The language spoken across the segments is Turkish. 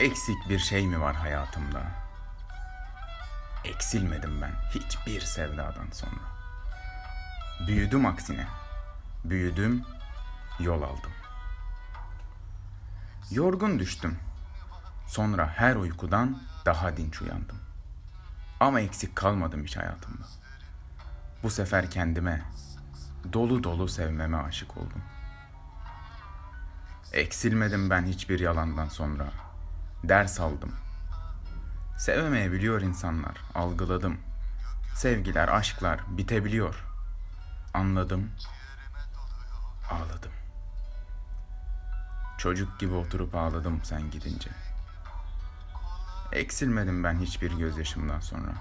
Eksik bir şey mi var hayatımda? Eksilmedim ben hiçbir sevdadan sonra. Büyüdüm aksine. Büyüdüm, yol aldım. Yorgun düştüm. Sonra her uykudan daha dinç uyandım. Ama eksik kalmadım hiç hayatımda. Bu sefer kendime dolu dolu sevmeme aşık oldum. Eksilmedim ben hiçbir yalandan sonra. Ders aldım. Sevemeyebiliyor insanlar, algıladım. Sevgiler, aşklar bitebiliyor. Anladım, ağladım. Çocuk gibi oturup ağladım sen gidince. Eksilmedim ben hiçbir gözyaşımdan sonra.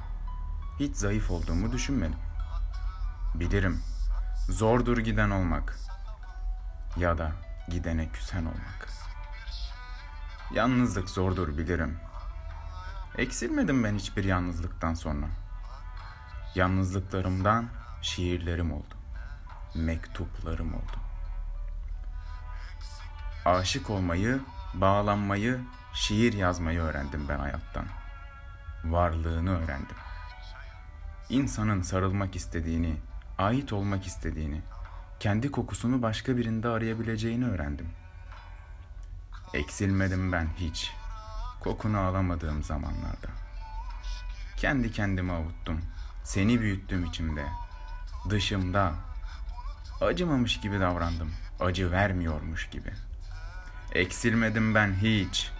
Hiç zayıf olduğumu düşünmedim. Bilirim, zordur giden olmak ya da gidene küsen olmak. Yalnızlık zordur bilirim. Eksilmedim ben hiçbir yalnızlıktan sonra. Yalnızlıklarımdan şiirlerim oldu. Mektuplarım oldu. Aşık olmayı, bağlanmayı, şiir yazmayı öğrendim ben hayattan. Varlığını öğrendim. İnsanın sarılmak istediğini, ait olmak istediğini, kendi kokusunu başka birinde arayabileceğini öğrendim. Eksilmedim ben hiç. Kokunu alamadığım zamanlarda. Kendi kendime avuttum. Seni büyüttüm içimde. Dışımda. Acımamış gibi davrandım. Acı vermiyormuş gibi. Eksilmedim ben hiç.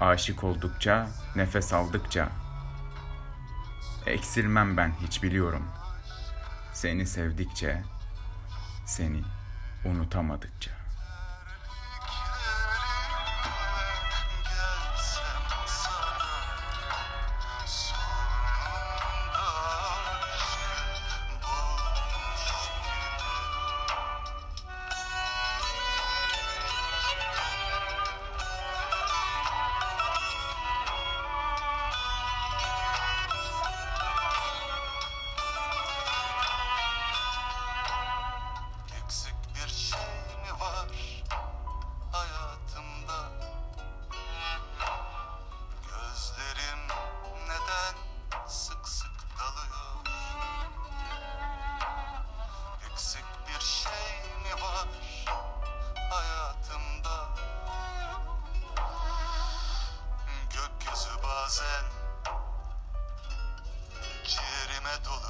Aşık oldukça, nefes aldıkça. Eksilmem ben hiç biliyorum. Seni sevdikçe, seni unutamadıkça. método